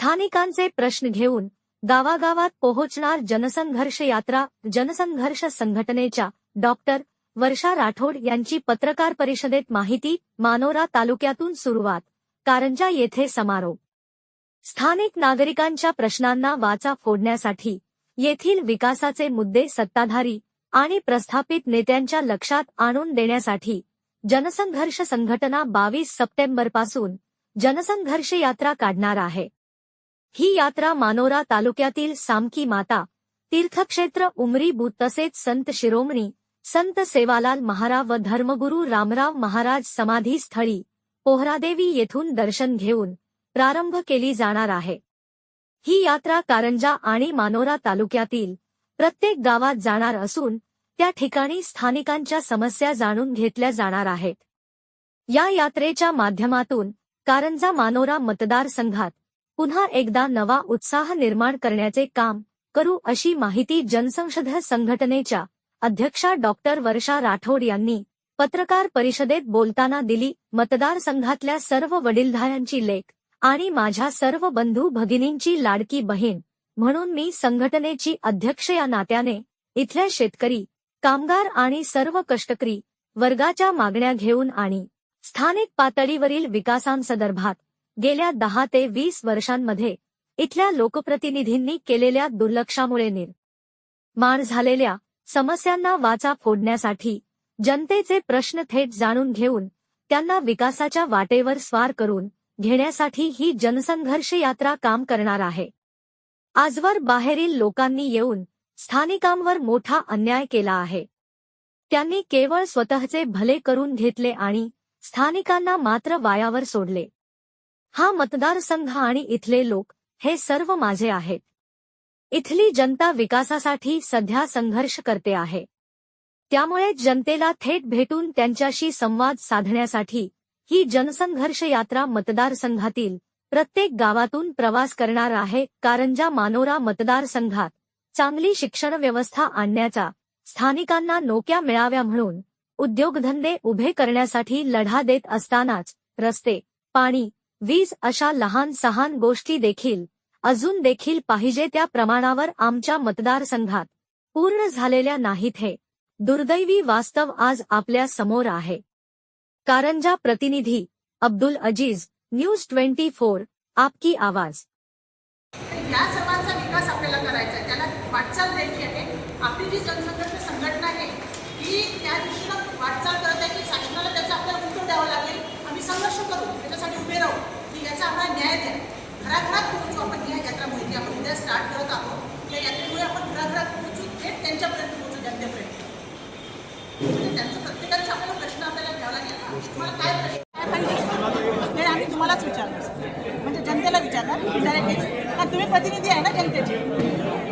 स्थानिकांचे प्रश्न घेऊन गावागावात पोहोचणार जनसंघर्ष यात्रा जनसंघर्ष संघटनेच्या डॉक्टर वर्षा राठोड यांची पत्रकार परिषदेत माहिती मानोरा तालुक्यातून सुरुवात कारंजा येथे समारोप. स्थानिक नागरिकांच्या प्रश्नांना वाचा फोडण्यासाठी येथील विकासाचे मुद्दे सत्ताधारी आणि प्रस्थापित नेत्यांच्या लक्षात आणून देण्यासाठी जनसंघर्ष संघटना बावीस सप्टेंबरपासून जनसंघर्ष यात्रा काढणार आहे. ही यात्रा मानोरा तालुक्यातील सामकी माता तीर्थक्षेत्र उमरी बु तसेच संत शिरोमणी संत सेवालाल महाराज व धर्मगुरू रामराव महाराज समाधी स्थळी पोहरादेवी येथून दर्शन घेऊन प्रारंभ केली जाणार आहे. ही यात्रा कारंजा आणि मानोरा तालुक्यातील प्रत्येक गावात जाणार असून त्या ठिकाणी स्थानिकांच्या समस्या जाणून घेतल्या जाणार आहेत. या यात्रेच्या माध्यमातून कारंजा मानोरा मतदारसंघात पुन्हा एकदा नवा उत्साह निर्माण करण्याचे काम करू अशी माहिती जनसंशद संघटनेच्या अध्यक्षा डॉक्टर वर्षा राठोड यांनी पत्रकार परिषदेत बोलताना दिली. मतदारसंघातल्या सर्व वडीलधाऱ्यांची लेख आणि माझ्या सर्व बंधू भगिनींची लाडकी बहीण म्हणून मी संघटनेची अध्यक्ष या नात्याने इथल्या शेतकरी कामगार आणि सर्व कष्टकरी वर्गाच्या मागण्या घेऊन आणि स्थानिक पातळीवरील विकासांसंदर्भात गेल्या दहा ते वीस वर्षांमध्ये इथल्या लोकप्रतिनिधींनी केलेल्या दुर्लक्षामुळे निर्माण झालेल्या समस्यांना वाचा फोडण्यासाठी जनतेचे प्रश्न थेट जाणून घेऊन त्यांना विकासाच्या वाटेवर स्वार करून घेण्यासाठी ही जनसंघर्ष यात्रा काम करणार आहे. आजवर बाहेरील लोकांनी येऊन स्थानिकांवर मोठा अन्याय केला आहे. त्यांनी केवळ स्वतःचे भले करून घेतले आणि स्थानिकांना मात्र वायावर सोडले. हा मतदारसंघ आणि इथले लोक हे सर्व माझे आहेत. इथली जनता विकासासाठी सध्या संघर्ष करते आहे. त्यामुळे जनतेला थेट भेटून त्यांच्याशी संवाद साधण्यासाठी ही जनसंघर्ष यात्रा मतदारसंघातील प्रत्येक गावातून प्रवास करणार आहे. कारंजा मानोरा मतदारसंघात चांगली शिक्षण व्यवस्था आणण्याचा स्थानिकांना नोक्या मिळाव्या म्हणून उद्योगधंदे उभे करण्यासाठी लढा देत असतानाच रस्ते पाणी वीज अशा लहान सहान गोष्टी देखील अजून देखील पाहिजे त्या प्रमाणावर आमच्या मतदारसंघात पूर्ण झालेल्या नाहीत हे. दुर्दैवी वास्तव आज आपल्यासमोर आहे. कारंजा प्रतिनिधी Abdul Aziz news twenty four आपकी आवाज. या सर्वांचा विकास आपल्याला करायचा आहे. त्याला वाटचाल द्यायची आहे. आपली जी जनसंघर्ष संघटना आहे ही त्या दिशेनं वाटचाल करत आहे की शासनाला त्याचा आपल्याला उत्तर द्यावं लागेल आम्ही संघर्ष करू त्याच्यासाठी उभे राहू की याचा आम्हाला न्याय द्या घराघरात पोहोचू आपण या यात्रा माहिती आपण उद्या स्टार्ट करत आहोत त्या यात्रेमुळे आपण घराघरात पोहोचू थेट त्यांच्यापर्यंत पोहोचू जनतेपर्यंत म्हणजे त्यांचं प्रत्येकाचा आपल्याला प्रश्न आपल्याला घ्यावा लागेल ना? तुम्हाला काय प्रश्न? काय पाहिजे आम्ही तुम्हालाच विचारणार. म्हणजे जनतेला विचारणार इंडायरेक्टली कारण तुम्ही प्रतिनिधी आहे ना जनतेचे.